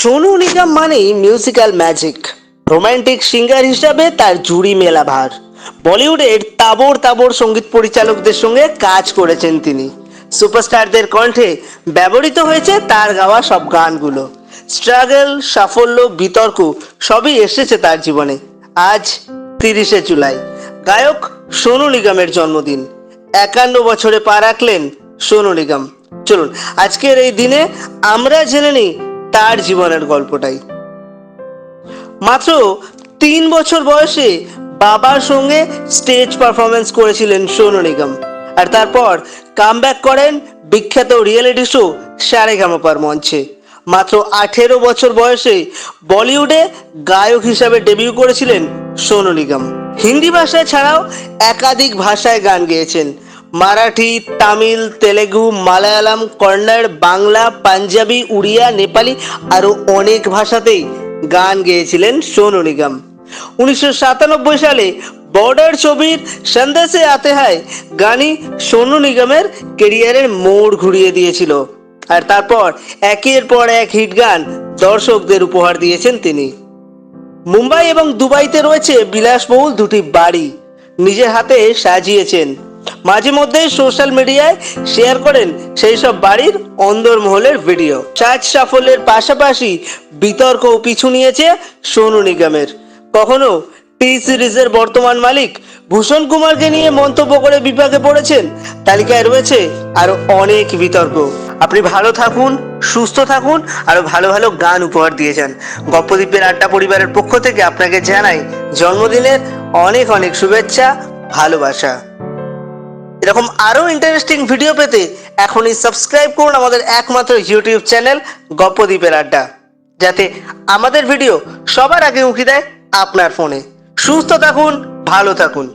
সোনু নিগম মানেই musical magic romantic singer হিসাবে তার জুড়ি মেলা ভার বলিউডের তাবর তাবর সংগীত পরিচালকদের সঙ্গে কাজ করেছেন তিনি। সুপারস্টারদের কণ্ঠে ব্যবহৃত হয়েছে তার গাওয়া সব গানগুলো। স্ট্রাগল সাফল্য, বিতর্ক সবই এসেছে তার জীবনে। আজ তিরিশে জুলাই। গায়ক সোনু নিগমের জন্মদিন। একান্ন বছরে পা রাখলেন সোনু নিগম। চলুন, আজকের এই দিনে আমরা জেনে নিই তার জীবনের গল্পটাই। মাত্র তিন বছর বয়সে বাবার সঙ্গে স্টেজ পারফরমেন্স করেছিলেন সোনু নিগম। আর তারপর কামব্যাক করেন বিখ্যাত রিয়েলিটি শো সারে গামাপার মঞ্চে। মাত্র আঠেরো বছর বয়সে বলিউডে গায়ক হিসাবে ডেবিউ করেছিলেন সোনু নিগম। হিন্দি ভাষায় ছাড়াও একাধিক ভাষায় গান গেয়েছেন। মারাঠি, তামিল, তেলেগু, মালায়ালাম, কন্নড়, বাংলা, পাঞ্জাবি, উড়িয়া, নেপালি আরও অনেক ভাষাতেই গান গেয়েছিলেন সোনু নিগম। উনিশশো সাতানব্বই সালে বর্ডার ছবির সন্দেশে আতে হয় গানই সোনু নিগমের কেরিয়ারের মোড় ঘুরিয়ে দিয়েছিল। আর তারপর একের পর এক হিট গান দর্শকদের উপহার দিয়েছেন তিনি। মুম্বাই এবং দুবাইতে রয়েছে বিলাসবহুল দুটি বাড়ি। নিজের হাতে সাজিয়েছেন মাঝে মধ্যে সোশ্যাল মিডিয়ায় শেয়ার করেন সেই সব বাড়ির অন্দরমহলের ভিডিও। চার্জ সাফল্যের পাশাপাশি বিতর্ক পিছু নিয়েছে সোনু নিগমের। কখনো টি সিরিজের বর্তমান মালিক ভূষণ কুমারকে নিয়ে মন্তব্য করে বিপাকে পড়েছেন, তালিকায় রয়েছে আরও অনেক বিতর্ক। আপনি ভালো থাকুন, সুস্থ থাকুন, আরও ভালো ভালো গান উপহার দিয়ে যান গপ্পদ্বীপের আড্ডা পরিবারের পক্ষ থেকে আপনাকে জানাই জন্মদিনের অনেক অনেক শুভেচ্ছা, ভালোবাসা। এরকম আরও ইন্টারেস্টিং ভিডিও পেতে এখনই সাবস্ক্রাইব করুন আমাদের একমাত্র ইউটিউব চ্যানেল গপ্পদ্বীপের আড্ডা। যাতে আমাদের ভিডিও সবার আগে উঁকি দেয় আপনার ফোনে সুস্থ থাকুন, ভালো থাকুন।